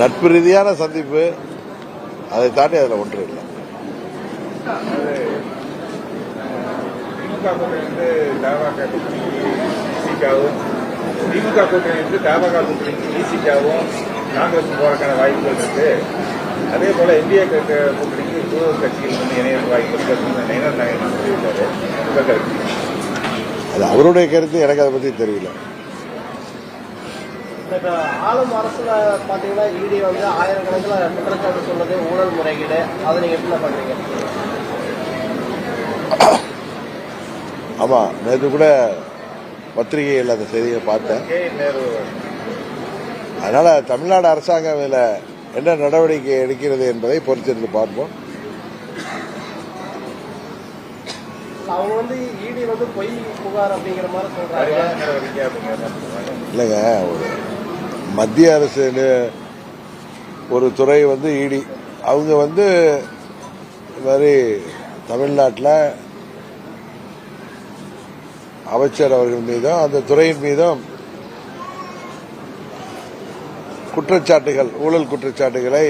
நட்பு ரீதியான சந்திப்பு அதை தாண்டி அதில் ஒன்று இல்லை. அது திமுக திமுக கூட்டணியிலிருந்து தமாக கூட்டணிக்கு விசிகாவும் காங்கிரஸ் போறதுக்கான வாய்ப்புகள் இருக்கு அதே போல இந்திய கூட்டணிக்கு புது கட்சிகள் வந்து இணைய வாய்ப்பு நயனார் நாயகன் சொல்லியிருக்காரு அது அவருடைய கருத்து எனக்கு அதை பற்றி தெரியல. இப்ப ஆளும் அரசுல பாத்தீங்கன்னா இடி வந்து ஆயிரக்கணக்கில் குற்றச்சாட்டு சொன்னது ஊழல் முறைகேடு. அதை நீங்க எப்படி பண்றீங்க? ஆமாம் நேற்று கூட பத்திரிகையில் அந்த செய்தியை பார்த்தேன். அதனால தமிழ்நாடு அரசாங்கம் இதில் என்ன நடவடிக்கை எடுக்கிறது என்பதை பொறுத்திருந்து பார்ப்போம். அவங்க வந்து இடி வந்து பொய் புகார் அப்படிங்கிற மாதிரி சொல்றாங்க. சரியான நடவடிக்கை அப்படிங்கிறத சொல்றாங்க. இல்லைங்க ஒரு மத்திய அரசு ஒரு துறை வந்து இடி. அவங்க வந்து இது மாதிரி தமிழ்நாட்டில் அமைச்சர் அவர்கள் மீதும் அந்த துறையின் மீதும் குற்றச்சாட்டுகள் ஊழல் குற்றச்சாட்டுகளை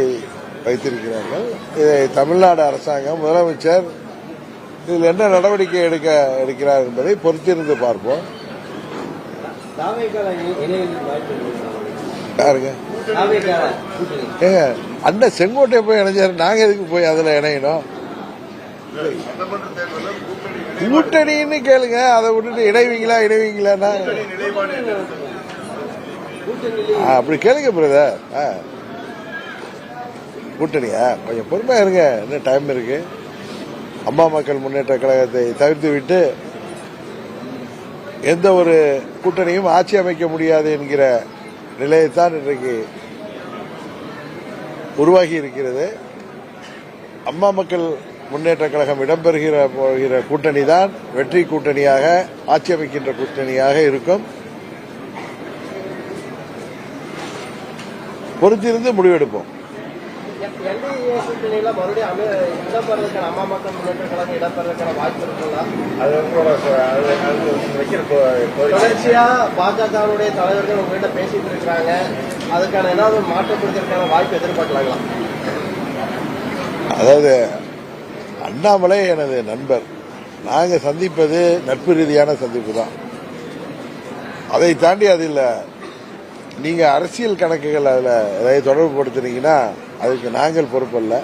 வைத்திருக்கிறார்கள். இதை தமிழ்நாடு அரசாங்கம் முதலமைச்சர் இதில் என்ன நடவடிக்கை எடுக்க எடுக்கிறார் என்பதை பொறுத்திருந்து பார்ப்போம். யாருங்க? ஏங்க அண்ணன் செங்கோட்டை போய் இணைஞ்சாரு. நாங்க எதுக்கு போய் அதுல இணையணும்? கூட்டணின்னு கேளுங்க. அதை விட்டுட்டு இணைவீங்களா இணைவீங்களான்னா? அப்படி கேளுங்க பிரதர் கூட்டணியா? கொஞ்சம் பொறுமையா இருங்க. இன்னும் டைம் இருக்கு? அம்மா மக்கள் முன்னேற்ற கழகத்தை தவிர்த்து விட்டு எந்த ஒரு கூட்டணியும் ஆட்சி அமைக்க முடியாது என்கிற நிலையைத்தான் இன்றைக்கு உருவாகி இருக்கிறது. அம்மா மக்கள் முன்னேற்ற கழகம் இடம்பெறுகிற போகிற கூட்டணி தான் வெற்றி கூட்டணியாக ஆட்சி அமைக்கின்ற கூட்டணியாக இருக்கும். பொறுத்திருந்து முடிவெடுப்போம். என்டிஏ கூட்டணியில மறுபடியும் அமை அம்மா மக்கள் முன்னேற்ற கழகம் வாய்ப்பு இருக்குங்களா அது அது அது வைக்கிற தொடர்ச்சியா பாஜகவுடைய தலைவர்கள் உங்ககிட்ட பேசிட்டு இருக்கிறாங்க அதுக்கான ஏதாவது மாற்றப்படுவதற்கான வாய்ப்பு எதிர்பார்க்கலாங்களா? அதாவது அண்ணாமலை எனது நண்பர். நாங்க சந்திப்பது நட்பு ரீதியான சந்திப்பு தான். அதை தாண்டி அதில் நீங்க அரசியல் கணக்குகள் அதில் எதாவது தொடர்பு படுத்துனீங்கன்னா அதுக்கு நாங்கள் பொறுப்பல்ல.